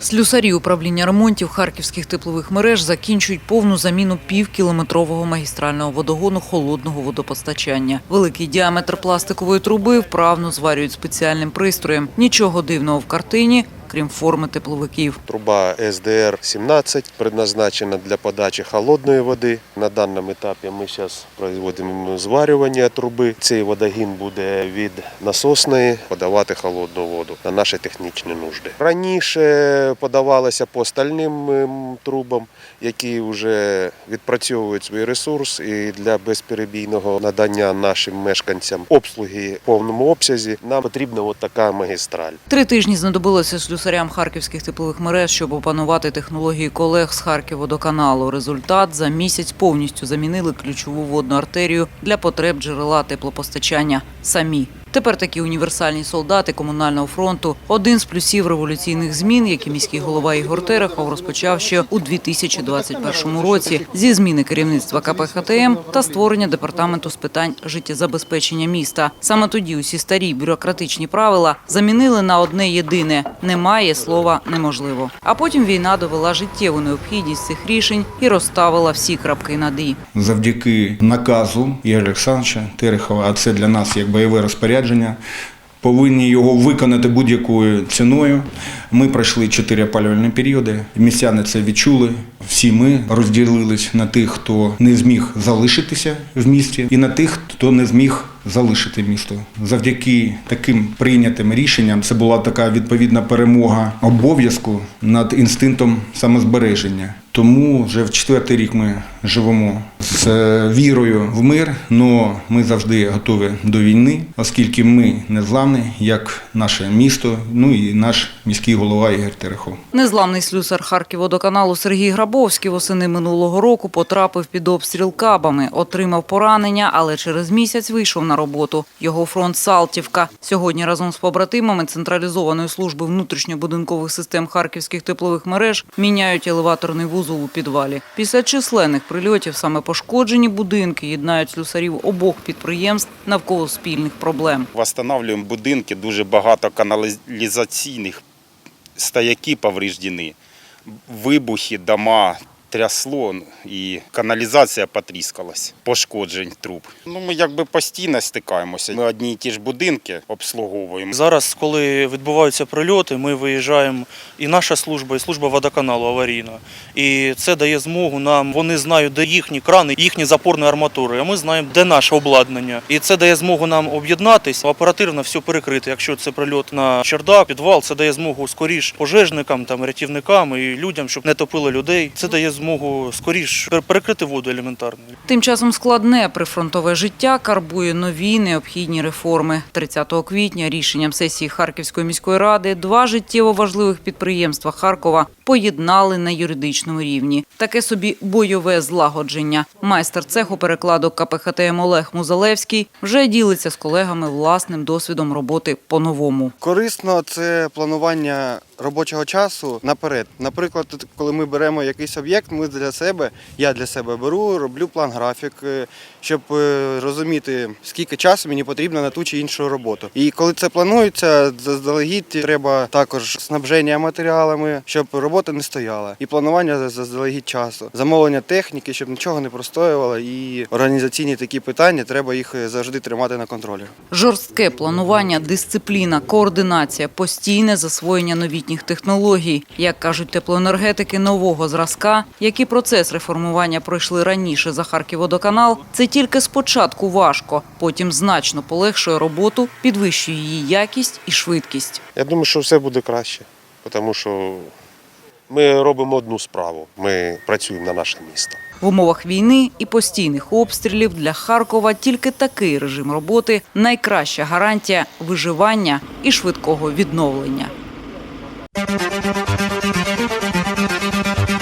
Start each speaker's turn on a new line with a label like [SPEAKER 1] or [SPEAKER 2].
[SPEAKER 1] Слюсарі управління ремонтів харківських теплових мереж закінчують повну заміну півкілометрового магістрального водогону холодного водопостачання. Великий діаметр пластикової труби вправно зварюють спеціальним пристроєм. Нічого дивного в картині, крім форми тепловиків.
[SPEAKER 2] Труба СДР-17 предназначена для подачі холодної води. На даному етапі ми зараз проводимо зварювання труби. Цей водогін буде від насосної подавати холодну воду на наші технічні нужди. Раніше подавалося по стальним ем, трубам, які вже відпрацьовують свій ресурс і для безперебійного надання нашим мешканцям обслуги в повному обсязі нам потрібна от така магістраль.
[SPEAKER 1] Три тижні знадобилося слюсарям харківських теплових мереж, щоб опанувати технології колег з Харківводоканалу. Результат за місяць повністю замінили ключову водну артерію для потреб джерела теплопостачання самі. Тепер такі універсальні солдати комунального фронту один з плюсів революційних змін, які міський голова Ігор Терехов розпочав ще у 2021 році зі зміни керівництва КП ХТМ та створення департаменту з питань життєзабезпечення міста. Саме тоді усі старі бюрократичні правила замінили на одне єдине: немає слова неможливо. А потім війна довела життєву необхідність цих рішень і розставила всі крапки над «і».
[SPEAKER 3] завдяки наказу Ігоря Олександровича Терехова, а це для нас як бойове розпорядження. Повинні його виконати будь-якою ціною. Ми пройшли чотири опалювальні періоди. Містяни це відчули. Всі ми розділились на тих, хто не зміг залишитися в місті, і на тих, хто не зміг залишити місто. Завдяки таким прийнятим рішенням це була така відповідна перемога обов'язку над інстинктом самозбереження. Тому вже в четвертий рік ми живемо з е, вірою в мир, але ми завжди готові до війни, оскільки ми незламні, як наше місто, ну і наш міський голова Ігор Терехов.
[SPEAKER 1] Незламний слюсар Харківводоканалу Сергій Грабовський восени минулого року потрапив під обстріл кабами, отримав поранення, але через місяць вийшов на роботу. Його фронт Салтівка. Сьогодні разом з побратимами централізованої служби внутрішньобудинкових систем харківських теплових мереж міняють елеваторний вузол у підвалі. Після численних прильотів саме пошкоджені будинки єднають слюсарів обох підприємств навколо спільних проблем.
[SPEAKER 4] Восстанавливаємо будинки, дуже багато каналізаційних стояки повреждені, вибухи, дома трясло і каналізація потріскалась, пошкоджень труб. Ну, ми якби постійно стикаємося. Ми одні і ті ж будинки обслуговуємо.
[SPEAKER 5] Зараз, коли відбуваються прильоти, ми виїжджаємо і наша служба, і служба водоканалу аварійна. І це дає змогу нам. Вони знають, де їхні крани, їхні запорні арматури. А ми знаємо, де наше обладнання. І це дає змогу нам об'єднатись, оперативно все перекрити. Якщо це прильот на чердак, підвал, це дає змогу скоріш пожежникам, там рятівникам і людям, щоб не топили людей. Це дає змогу скоріш перекрити воду елементарно.
[SPEAKER 1] Тим часом складне прифронтове життя карбує нові необхідні реформи. 30 квітня рішенням сесії Харківської міської ради два життєво важливих підприємства Харкова поєднали на юридичному рівні. Таке собі бойове злагодження. Майстер цеху перекладок КПХТМ Олег Музалевський вже ділиться з колегами власним досвідом роботи по-новому.
[SPEAKER 6] Корисно це планування робочого часу наперед. Наприклад, коли ми беремо якийсь об'єкт, ми для себе, я для себе беру, роблю план графік, е, щоб е, розуміти, скільки часу мені потрібно на ту чи іншу роботу. І коли це планується, заздалегідь треба також снабження матеріалами, щоб робота не стояла. І планування заздалегідь часу, замовлення техніки, щоб нічого не простоювало. І організаційні такі питання треба їх е, завжди тримати на контролі.
[SPEAKER 1] Жорстке планування, дисципліна, координація, постійне засвоєння новітніх технологій, як кажуть теплоенергетики нового зразка, які процес реформування пройшли раніше за Харківводоканал, це тільки спочатку важко, потім значно полегшує роботу, підвищує її якість і швидкість.
[SPEAKER 2] Я думаю, що все буде краще, тому що ми робимо одну справу. Ми працюємо на наше місто.
[SPEAKER 1] В умовах війни і постійних обстрілів для Харкова тільки такий режим роботи найкраща гарантія виживання і швидкого відновлення. Thank you.